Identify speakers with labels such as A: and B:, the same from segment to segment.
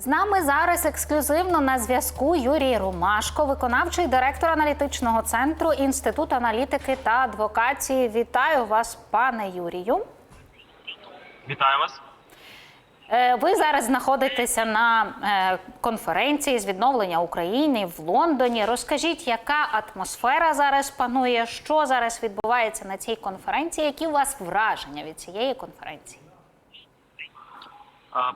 A: З нами зараз ексклюзивно на зв'язку Юрій Ромашко, виконавчий директор аналітичного центру Інституту аналітики та адвокації. Вітаю вас, пане Юрію.
B: Вітаю вас.
A: Е, Ви зараз знаходитеся на е, конференції з відновлення України в Лондоні. Розкажіть, яка атмосфера зараз панує, що зараз відбувається на цій конференції? Які у вас враження від цієї конференції?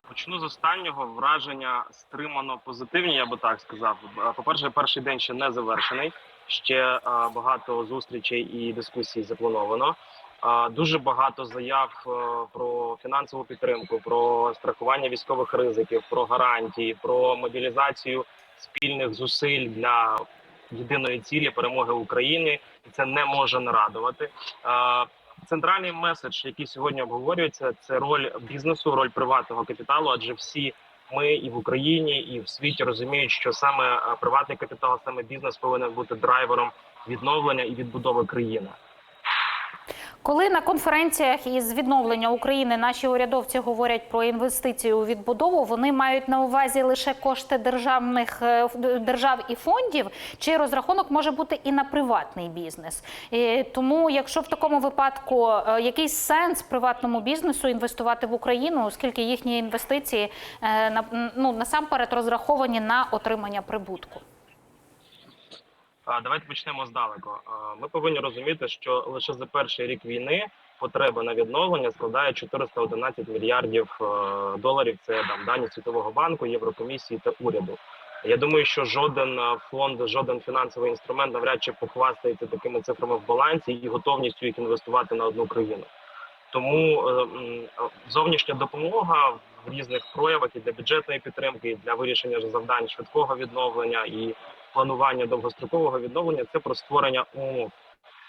B: Почну з останнього враження стримано позитивні, я би так сказав. По-перше, перший день ще не завершений. Ще багато зустрічей і дискусій заплановано. Дуже багато заяв е, про фінансову підтримку, про страхування військових ризиків, про гарантії, про мобілізацію спільних зусиль для єдиної цілі перемоги України. Це не може нарадувати. Центральний меседж, який сьогодні обговорюється, це роль бізнесу, роль приватного капіталу. Адже всі ми і в Україні, і в світі розуміють, що саме е, приватний капітал, саме бізнес повинен бути драйвером відновлення і відбудови країни.
A: Коли на конференціях із відновлення України наші урядовці говорять про інвестиції у відбудову, вони мають на увазі лише кошти державних е, держав і фондів, чи розрахунок може бути і на приватний бізнес. Тому, якщо в такому випадку е, якийсь сенс приватному бізнесу інвестувати в Україну, оскільки їхні інвестиції е, на- ну насамперед розраховані на отримання прибутку.
B: Давайте почнемо здалеку. Ми повинні розуміти, що лише за перший рік війни потреба на відновлення складає 411 мільярдів е, доларів. Це там дані Світового банку, Єврокомісії та уряду. Я думаю, що жоден е, фонд, жоден фінансовий інструмент навряд чи похвастається такими цифрами в балансі і готовністю їх інвестувати на одну країну. Тому е, зовнішня допомога в різних проявах і для бюджетної підтримки, і для вирішення завдань швидкого відновлення і планування довгострокового відновлення це про створення умов.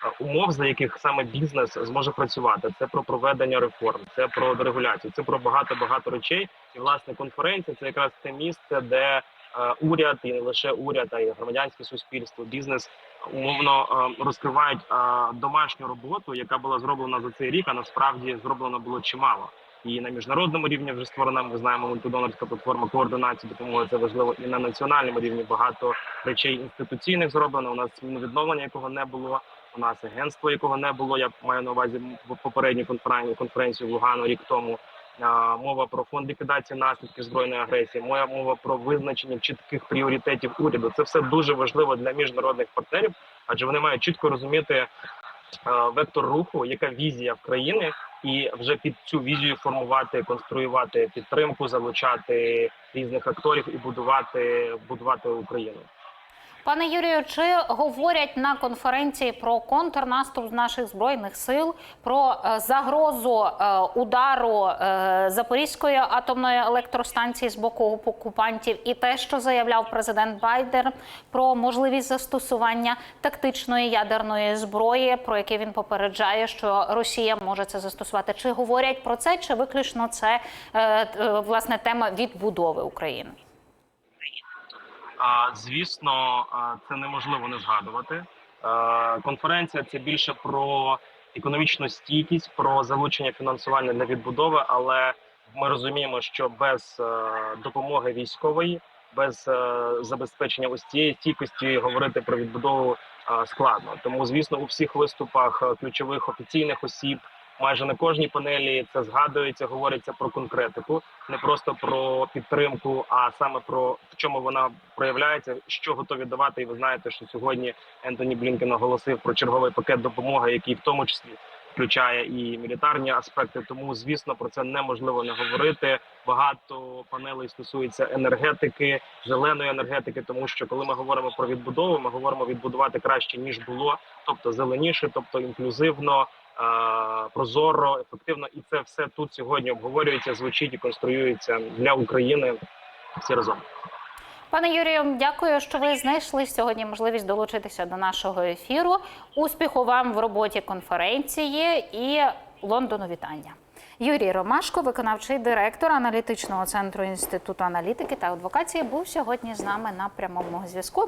B: Е, Умов, за яких саме бізнес зможе працювати, це про проведення реформ, це про дерегуляцію, це про багато багато речей. І власне конференція це якраз те місце, де уряд і не лише уряд, а й громадянське суспільство, бізнес умовно е, розкривають е, домашню роботу, яка була зроблена за цей рік. А насправді зроблено було чимало. І на міжнародному рівні вже створена. Ми знаємо мультидонорська платформа координації допомоги. Це важливо і на національному рівні багато речей інституційних зроблено. У нас відновлення, якого не було. У нас агентство, якого не було. Я маю на увазі конференції конференції в Лугану рік тому. Мова про фонд ліквідації наслідків збройної агресії, моя мова про визначення чітких пріоритетів уряду. Це все дуже важливо для міжнародних партнерів, адже вони мають чітко розуміти вектор руху, яка візія в країни, і вже під цю візію формувати, конструювати підтримку, залучати різних акторів і будувати будувати Україну.
A: Пане Юрію, чи говорять на конференції про контрнаступ наших збройних сил, про е, загрозу е, удару е, Запорізької атомної електростанції з боку окупантів, і те, що заявляв президент Байден про можливість застосування тактичної ядерної зброї, про яке він попереджає, що Росія може це застосувати? Чи говорять про це, чи виключно це власне тема відбудови України?
B: Звісно, це неможливо не згадувати. Конференція це більше про економічну стійкість, про залучення фінансування для відбудови, але ми розуміємо, що без е, допомоги військової, без е, забезпечення ось цієї стійкості говорити про відбудову е, складно. Тому, звісно, у всіх виступах е, ключових офіційних осіб. Майже на кожній панелі це згадується, говориться про конкретику, не просто про підтримку, а саме про в чому вона проявляється, що готові давати. І ви знаєте, що сьогодні Ентоні Блінкен оголосив про черговий пакет допомоги, який в тому числі включає і мілітарні аспекти. Тому, звісно, про це неможливо не говорити. Багато панелей стосується енергетики, зеленої енергетики, тому що коли ми говоримо про відбудову, ми говоримо відбудувати краще ніж було, тобто зеленіше, тобто інклюзивно. Е, Прозоро, ефективно, і це все тут сьогодні обговорюється, звучить і конструюється для України всі разом.
A: Пане Юрію, дякую, що ви знайшли сьогодні можливість долучитися до нашого ефіру. Успіху вам в роботі конференції і Лондону вітання. Юрій Ромашко, виконавчий директор аналітичного центру інституту аналітики та адвокації, був сьогодні з нами на прямому зв'язку.